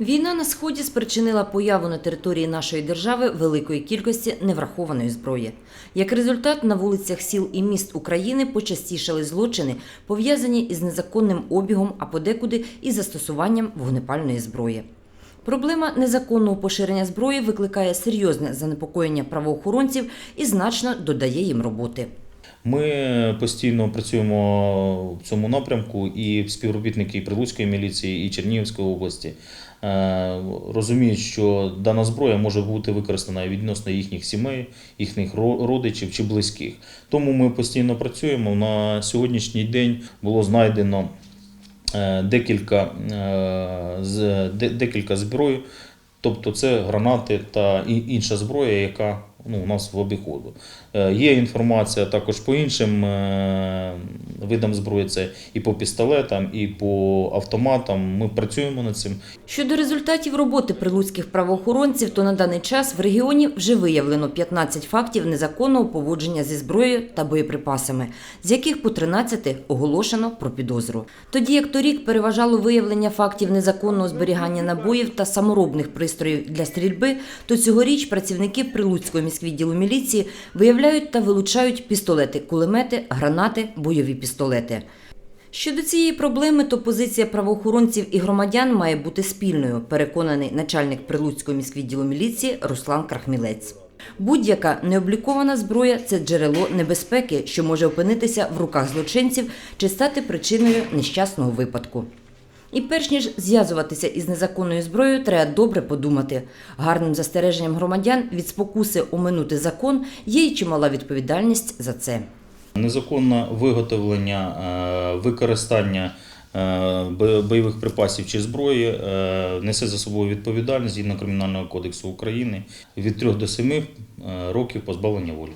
Війна на сході спричинила появу на території нашої держави великої кількості неврахованої зброї. Як результат, на вулицях сіл і міст України почастішали злочини, пов'язані із незаконним обігом, а подекуди і застосуванням вогнепальної зброї. Проблема незаконного поширення зброї викликає серйозне занепокоєння правоохоронців і значно додає їм роботи. Ми постійно працюємо в цьому напрямку, і співробітники і Прилуцької міліції, і Чернігівської області е, розуміють, що дана зброя може бути використана відносно їхніх сімей, їхніх родичів чи близьких. Тому ми постійно працюємо. На сьогоднішній день було знайдено е, декілька, е, декілька зброй. Тобто це гранати та інша зброя, яка ну, у нас в обіходу. Е, Є інформація також по іншим е, видам зброї, це і по пістолетам, і по автоматам. Ми працюємо над цим. Щодо результатів роботи прилуцьких правоохоронців, то на даний час в регіоні вже виявлено 15 фактів незаконного поводження зі зброєю та боєприпасами, з яких по 13 оголошено про підозру. Тоді як торік переважало виявлення фактів незаконного зберігання набоїв та саморобних пристроїв для стрільби, то цьогоріч працівники Прилуцького міськвідділу міліції виявляють та вилучають пістолети, кулемети, гранати, бойові пістолети. Щодо цієї проблеми, то позиція правоохоронців і громадян має бути спільною, переконаний начальник Прилуцького міськвідділу міліції Руслан Крахмілець. Будь-яка необлікована зброя це джерело небезпеки, що може опинитися в руках злочинців чи стати причиною нещасного випадку. І перш ніж зв'язуватися із незаконною зброєю, треба добре подумати. Гарним застереженням громадян від спокуси оминути закон є й чимала відповідальність за це. Незаконне виготовлення, е, використання е, бо- бойових припасів чи зброї е, несе за собою відповідальність згідно Кримінального кодексу України від 3 до 7 років позбавлення волі.